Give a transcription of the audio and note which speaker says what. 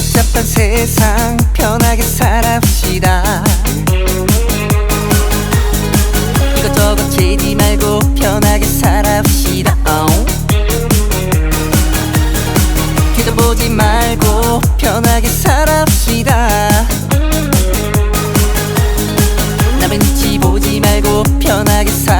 Speaker 1: 복잡한 세상 편하게 살아봅시다. 이것저것 재지 말고 편하게 살아봅시다. 어? 계단 보지 말고 편하게 살아봅시다. 남의 눈치 보지 말고 편하게 살아